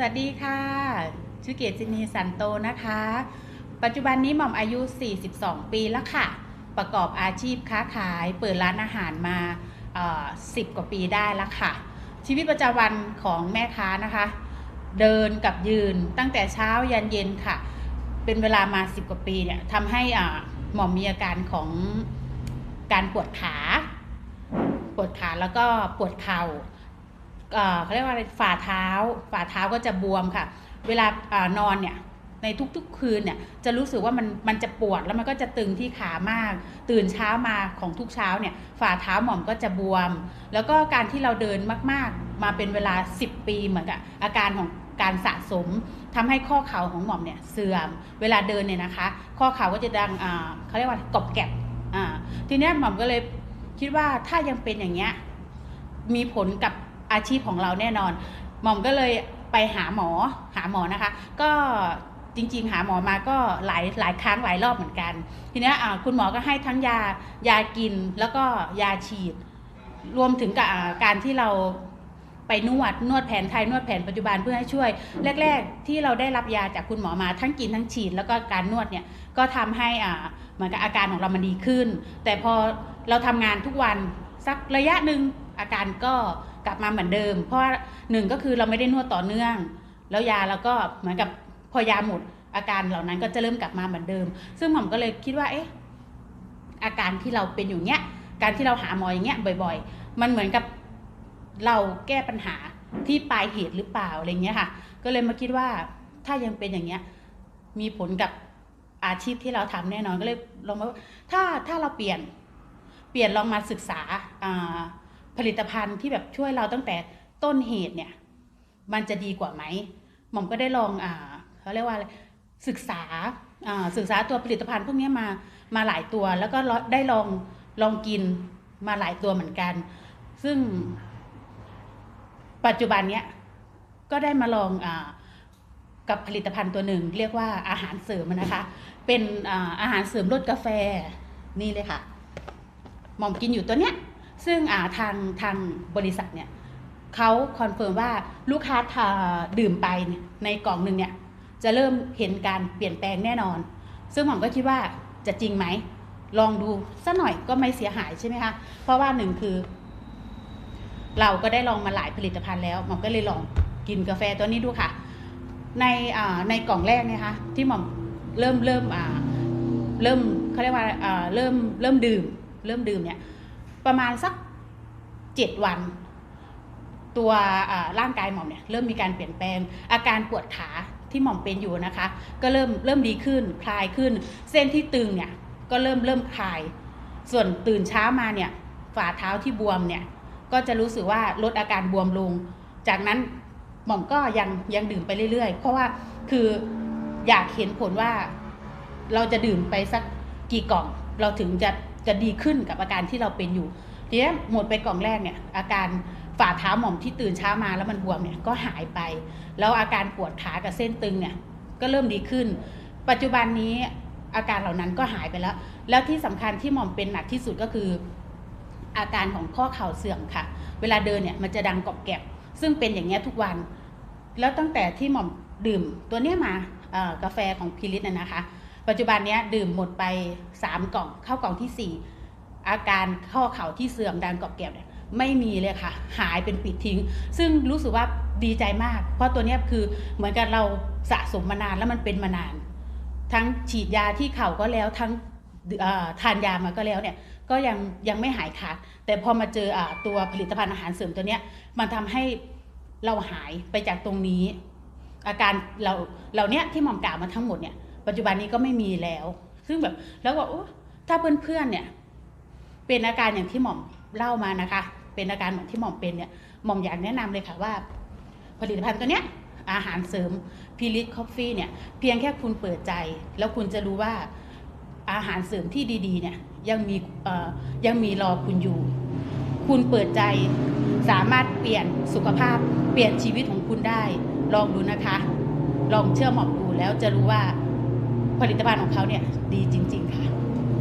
สวัสดีค่ะชื่อเกจินีสันโตนะคะ ปัจจุบันนี้หม่อมอายุ 42 ปีแล้วค่ะ ประกอบอาชีพค้าขาย เปิดร้านอาหารมา 10 กว่าปีได้แล้วค่ะ ชีวิตประจำวันของแม่ค้านะคะ เดินกับยืนตั้งแต่เช้ายันเย็นค่ะ เป็นเวลามา 10 กว่าปีเนี่ยทำให้หม่อมมีอาการของการปวดขา ปวดขาแล้วก็ปวดเข่า เขาเรียกว่าอะไรฝ่าเท้า ฝ่าเท้าก็จะบวมค่ะ เวลาอนอนเนี่ยในทุกๆคืนเนี่ยจะรู้สึกว่ามันมันจะปวดแล้วมันก็จะตึงที่ขามาก ตื่นเช้ามาของทุกเช้าเนี่ยฝ่าเท้าหม่อมก็จะบวม แล้วก็การที่เราเดินมากๆ มาเป็นเวลา 10 ปีเหมือนกับอาการของการสะสมทำให้ข้อเข่าของหม่อมเนี่ยเสื่อม เวลาเดินเนี่ยนะคะ ข้อเข่าก็จะดังเขาเรียกว่ากรอบแกบทีนี้หม่อมก็เลยคิดว่าถ้ายังเป็นอย่างเงี้ยมีผลกับ อาชีพของเราแน่นอน หม่อมก็เลยไปหาหมอหาหมอนะคะ ก็จริงๆ หาหมอมาก็หลายหลายครั้งหลายรอบเหมือนกัน ทีนี้คุณหมอก็ให้ทั้งยายากินแล้วก็ยาฉีด รวมถึงกับอ่าการที่เราไปนวดนวดแผนไทยนวดแผนปัจจุบันเพื่อให้ช่วย แรก ๆ ที่เราได้รับยาจากคุณหมอมาทั้งกินทั้งฉีด แล้วก็การนวดเนี่ยก็ทำให้อ่าเหมือนกับอาการของเรามันดีขึ้น แต่พอเราทำงานทุกวันสักระยะหนึ่งอาการก็ กลับมาเหมือนเดิม เพราะว่าหนึ่งก็คือเราไม่ได้นวดต่อเนื่อง แล้วยาเราก็เหมือนกับพอยาหมดอาการเหล่านั้นก็จะเริ่มกลับมาเหมือนเดิม ซึ่งหมอก็เลยคิดว่าเอ๊ะอาการที่เราเป็นอยู่เนี้ยการที่เราหาหมออย่างเงี้ยบ่อย ๆ มันเหมือนกับเราแก้ปัญหาที่ปลายเหตุหรือเปล่าอะไรเงี้ยค่ะ ก็เลยมาคิดว่าถ้ายังเป็นอย่างเงี้ยมีผลกับอาชีพที่เราทำแน่นอนก็เลยลองมาถ้าถ้าเราเปลี่ยนเปลี่ยนลองมาศึกษาอ่า ผลิตภัณฑ์ที่แบบช่วยเราตั้งแต่ต้นเหตุเนี่ย มันจะดีกว่าไหมหม่อมก็ได้ลองอ่าเขาเรียกว่าอะไรศึกษาอ่าศึกษาตัวผลิตภัณฑ์พวกนี้มามาหลายตัว แล้วก็ได้ลองลองกินมาหลายตัวเหมือนกัน ซึ่ง ปัจจุบันเนี้ยก็ได้มาลองอ่ากับผลิตภัณฑ์ตัวหนึ่งเรียกว่าอาหารเสริมนะคะ เป็นอาอาหารเสริมรสกาแฟนี่เลยค่ะ หม่อมกินอยู่ตัวเนี้ย ซึ่งอ่าทางทางบริษัทเนี่ยเขาคอนเฟิร์มว่าลูกค้าทาดื่มไปในกล่องหนึ่งเนี่ยจะเริ่มเห็นการเปลี่ยนแปลงแน่นอน ซึ่งหม่อมก็คิดว่าจะจริงไหม ลองดูสักหน่อยก็ไม่เสียหายใช่ไหมคะ เพราะว่าหนึ่งคือ เราก็ได้ลองมาหลายผลิตภัณฑ์แล้วหม่อมก็เลยลองกินกาแฟตัวนี้ดูค่ะ ในในกล่องแรกนี่ยคะที่หม่อมเริ่มเริ่มเริ่มเขาเรียกว่าเริ่มเริ่มดื่ม เริ่มดื่มเนี่ย ประมาณสักเจ็ดวัน ตัวร่างกายหม่อมเนี่ยเริ่มมีการเปลี่ยนแปลงอาการปวดขาที่หม่อมเป็นอยู่นะคะ ก็เริ่มเริ่มดีขึ้นคลายขึ้น เส้นที่ตึงเนี่ยก็เริ่มเริ่มคลาย ส่วนตื่นเช้ามาเนี่ยฝ่าเท้าที่บวมเนี่ยก็จะรู้สึกว่าลดอาการบวมลง จากนั้นหม่อมก็ยังยังดื่มไปเรื่อยๆ เพราะว่าคืออยากเห็นผลว่าเราจะดื่มไปสักกี่กล่อง เราถึงจะ จะดีขึ้นกับอาการที่เราเป็นอยู่ทีนี้หมดไปกล่องแรกเนี่ยอาการฝ่าเท้าหม่อมที่ตื่นเช้ามาแล้วมันบวมเนี่ยก็หายไป แล้วอาการปวดขากับเส้นตึงเนี่ยก็เริ่มดีขึ้น ปัจจุบันนี้อาการเหล่านั้นก็หายไปแล้ว แล้วที่สำคัญที่หม่อมเป็นหนักที่สุดก็คือ อาการของข้อเข่าเสื่อมค่ะ เวลาเดินเนี่ยมันจะดังกรอบแกรบซึ่งเป็นอย่างเงี้ยทุกวัน แล้วตั้งแต่ที่หม่อมดื่มตัวเนี้ยมากาแฟของพิริตน่ะนะคะ ปัจจุบันนี้ดื่มหมดไป 3 กล่องเข้ากล่องทีสี่4 อาการข้อเข่าที่เสื่อมดังกรอบแกบเนี่ยไม่มีเลยค่ะ หายเป็นปิดทิ้ง ซึ่งรู้สึกว่าดีใจมาก เพราะตัวนี้คือเหมือนกับเราสะสมมานานแล้วมันเป็นมานาน ทั้งฉีดยาที่เข่าก็แล้วทั้งทานยามาก็แล้วเนี่ยก็ยังยังไม่หายขาดแต่พอมาเจออตัวผลิตภัณฑ์อาหารเสริมตัวเนี้ยมันทำให้เราหายไปจากตรงนี้ อาการเราเหล่าเนี้ยที่หม่อมกล่าวมาทั้งหมดเนี่ย ปัจจุบันนี้ก็ไม่มีแล้ว ซึ่งแบบแล้วก็โอ้ถ้าเพื่อนๆเนี่ย เป็นอาการอย่างที่หม่อมเล่ามานะคะ เป็นอาการเหมือนที่หม่อมเป็นเนี่ยหม่อมอยากแนะนำเลยค่ะว่า ผลิตภัณฑ์ตัวเนี้ยอาหารเสริมพีริทคอฟฟี่เนี่ยเพียงแค่คุณเปิดใจ แล้วคุณจะรู้ว่าอาหารเสริมที่ดีๆเนี่ยยังมียังมีรอคุณอยู่ คุณเปิดใจสามารถเปลี่ยนสุขภาพ เปลี่ยนชีวิตของคุณได้ ลองดูนะคะ ลองเชื่อหมอดูแล้วจะรู้ว่า ผลิตภัณฑ์ของเขาเนี่ยดีจริง ๆ ค่ะ